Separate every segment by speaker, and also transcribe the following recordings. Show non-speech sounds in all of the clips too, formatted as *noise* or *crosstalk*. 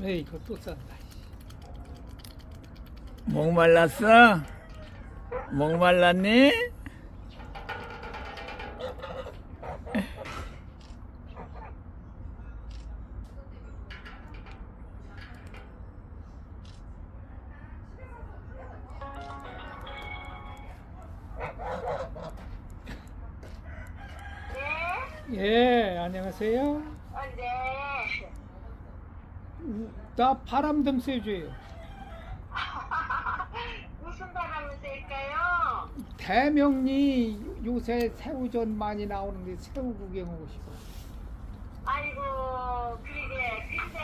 Speaker 1: 에이 이거 또 싼다.
Speaker 2: 목말랐어? 목말랐니?
Speaker 3: 네?
Speaker 1: 예 안녕하세요.
Speaker 3: 어, 네.
Speaker 1: 나 바람 좀 쐬줘요. *laughs*
Speaker 3: 무슨 바람을 쐴까요?
Speaker 1: 대명리 요새 새우전 많이 나오는데 새우 구경하고 싶어.
Speaker 3: 아이고, 그러게. 근데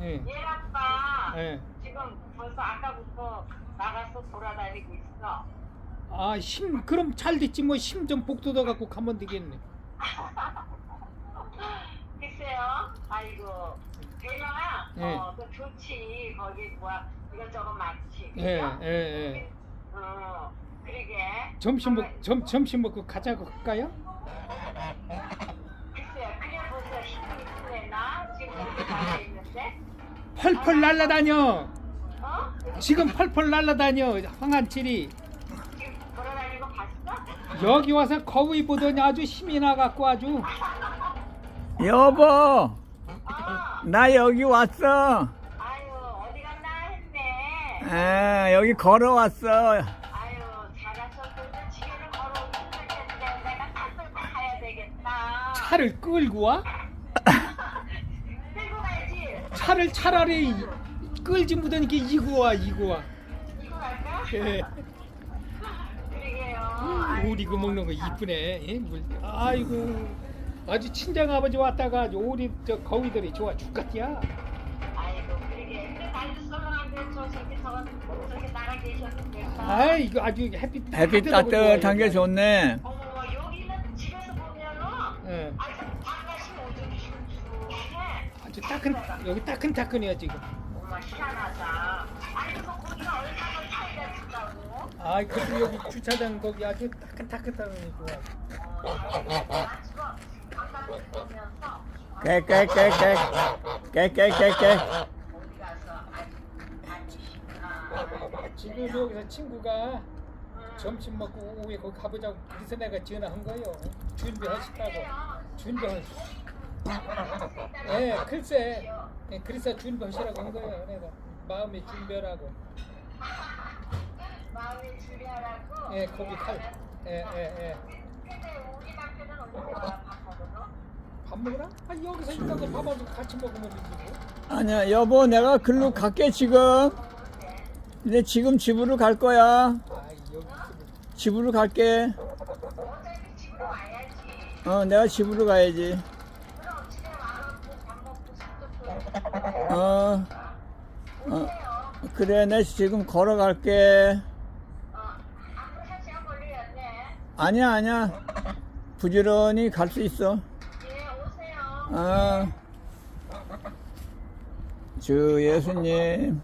Speaker 1: 예.
Speaker 3: 얘 아빠
Speaker 1: 예.
Speaker 3: 지금 벌써 아까부터 나가서 돌아다니고 있어.
Speaker 1: 아, 힘, 그럼 잘 됐지, 뭐, 힘 좀 복돋아 갖고 가면 되겠네. *laughs*
Speaker 3: 글쎄요. 아이고. 대명아,
Speaker 1: 예.
Speaker 3: 어, 그 좋지. 거기 뭐야, 이것저것 많지.
Speaker 1: 예,
Speaker 3: 그죠?
Speaker 1: 예, 예.
Speaker 3: 어, 그러게.
Speaker 1: 점심 먹, 점, 점심 먹고 가자고 할까요?
Speaker 3: 글쎄요. 그게 벌써 힘이 있네, 나? 지금 여기 나가 있는데.
Speaker 1: 펄펄 날라다녀.
Speaker 3: 어?
Speaker 1: 지금 펄펄 날라다녀. 황한칠이.
Speaker 3: 지금 돌아다니는 거 봤어?
Speaker 1: 여기 와서 거위 보더니 아주 힘이 나갖고 아주.
Speaker 2: 여보,
Speaker 3: 어.
Speaker 2: 나 여기 왔어.
Speaker 3: 아유 어디 갔나 했네.
Speaker 2: 아, 여기 걸어왔어.
Speaker 3: 아유 잘하셨는데 지게를 걸어오면 텐데 내가 탑을 가야 되겠다.
Speaker 1: 차를 끌고 와?
Speaker 3: 끌고 가야지.
Speaker 1: 차를 차라리 끌지 못하니까 이고 와, 이고 와.
Speaker 3: 이거 갈까?
Speaker 1: 예.
Speaker 3: 그러게요. 아이고,
Speaker 1: 오리 그 먹는 거 이쁘네. 예, 물. 아이고. 아주 친정 아버지 왔다가 아주 오리 저 거위들이 좋아 죽겠디야.
Speaker 3: 아이고 그러게. 날도 썰렁한데 저 저기 저거 저기 나가 계셨는데.
Speaker 1: 아 이거 아주 햇빛
Speaker 2: 햇빛 따뜻한 게. 좋네.
Speaker 3: 어머 여기는 집에서 보면은
Speaker 1: 예.
Speaker 3: 아주 바깥이 오줌이 슈슈해.
Speaker 1: 아주 따끈 여기 따끈따끈해요 지금.
Speaker 3: 정말 희한하다. 아니 그거 거기가 얼마나 차이가 있다고?
Speaker 1: 아 그래도 여기 주차장 거기 아주 따끈따끈하니 좋아.
Speaker 2: 깨깨깨깨. 깨깨깨깨.
Speaker 1: 지금 여기서 친구가 점심 먹고 오후에 거기 가보자고 그래서 내가 전화한 거예요. 준비하시다고. 준비하. 예, 글쎄. 예, 그래서 준비하시라고 한 거예요. 내가 마음의 준비하라고.
Speaker 3: 마음의 준비하라고.
Speaker 1: 예, 거기 갈. 예, 예, 예. 아 뭐.
Speaker 2: 아니야, 여보, 내가 글로 갈게, 지금. 근데 지금 집으로 갈 거야. 집으로 갈게.
Speaker 3: 어,
Speaker 2: 내가 집으로 가야지. 어, 어. 그래, 내 지금 걸어갈게.
Speaker 3: 어, 앞으로 한 시간 걸리겠네.
Speaker 2: 아니야, 아니야. 부지런히 갈 수 있어.
Speaker 3: 예, 오세요.
Speaker 2: 어. 주 예수님.